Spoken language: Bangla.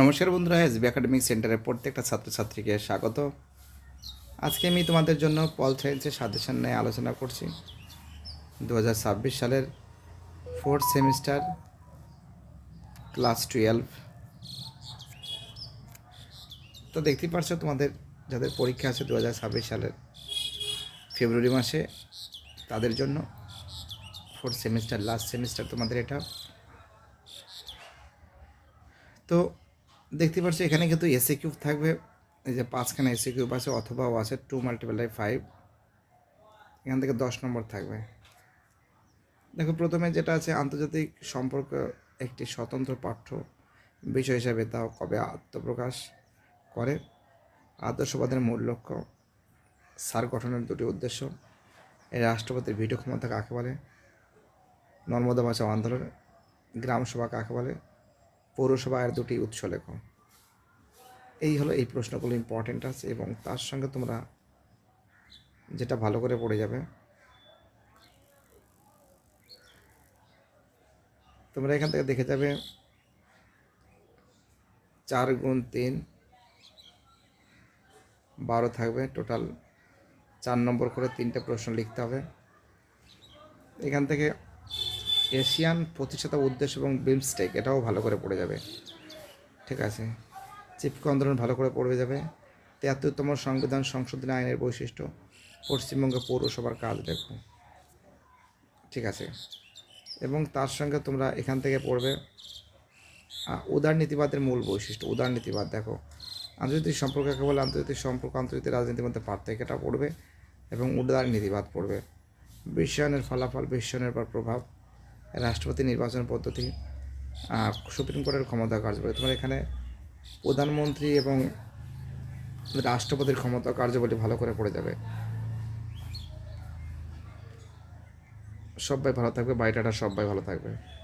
নমস্কার বন্ধুরা এসবি একাডেমিক সেন্টারের প্রত্যেকটা ছাত্রছাত্রীকে স্বাগত। আজকে আমি তোমাদের জন্য পল সায়েন্সের সাজেশন নিয়ে আলোচনা করছি। দু হাজার ছাব্বিশ সালের ফোর্থ সেমিস্টার ক্লাস টুয়েলভ তো দেখতেই পারছ তোমাদের, যাদের পরীক্ষা আছে দু হাজার ছাব্বিশ সালের ফেব্রুয়ারি মাসে, তাদের জন্য ফোর্থ সেমিস্টার লাস্ট সেমিস্টার তোমাদের এটা। তো দেখতে পাচ্ছি এখানে কিন্তু এসি কিউব থাকবে, এই যে পাঁচখানে এসি কিউব আছে, অথবা ও আছে টু মাল্টিপ্লাই ফাইভ এখান থেকে দশ নম্বর থাকবে। দেখো, প্রথমে যেটা আছে, আন্তর্জাতিক সম্পর্ক একটি স্বতন্ত্র পাঠ্য বিষয় হিসাবে তা কবে আত্মপ্রকাশ করে? আদর্শবাদের মূল লক্ষ্য, সার গঠনের দুটি উদ্দেশ্য। এই রাষ্ট্রপতির ভিডিও ক্ষমতা কাকে বলে? নর্মদা ভাষা আন্দোলন গ্রাম সভা কাকে বলে? পৌরসভা এর দুটি উৎস লেখ। এই হলো এই প্রশ্নগুলো ইম্পর্টেন্ট আছে এবং তার সঙ্গে তোমরা যেটা ভালো করে পড়ে যাবে। তোমরা এখান থেকে দেখে যাবে, চার গুণ তিন, বারো থাকবে টোটাল চার নম্বর করে তিনটে প্রশ্ন লিখতে হবে। এখান থেকে এশিয়ান প্রতিষ্ঠাতা উদ্দেশ্য এবং বিমস্টেক, এটাও ভালো করে পড়ে যাবে। ঠিক আছে? চিপকো আন্দোলন ভালো করে পড়বে যাবে। তিয়াত্তরতম সংবিধান সংশোধনী আইনের বৈশিষ্ট্য পশ্চিমবঙ্গ পৌরসভার কাজ দেখো। ঠিক আছে? এবং তার সঙ্গে তোমরা এখান থেকে পড়বে আহ, উদারনীতিবাদের মূল বৈশিষ্ট্য। উদারনীতিবাদ দেখো। আন্তর্জাতিক সম্পর্ক বলে আন্তর্জাতিক সম্পর্ক আন্তর্জাতিক রাজনীতির মধ্যে পার্থক্যটা পড়বে এবং উদারনীতিবাদ পড়বে। বিশ্বায়নের ফলাফল বিশ্বায়নের পর প্রভাব রাষ্ট্রপতি নির্বাচন পদ্ধতি সুপ্রিম কোর্টের ক্ষমতা কার্যবলী তোমার এখানে প্রধানমন্ত্রী এবং রাষ্ট্রপতির ক্ষমতা কার্যবলী ভালো করে পড়ে যাবে। সবাই ভালো থাকবে বাইটাটা সবাই ভালো থাকবে।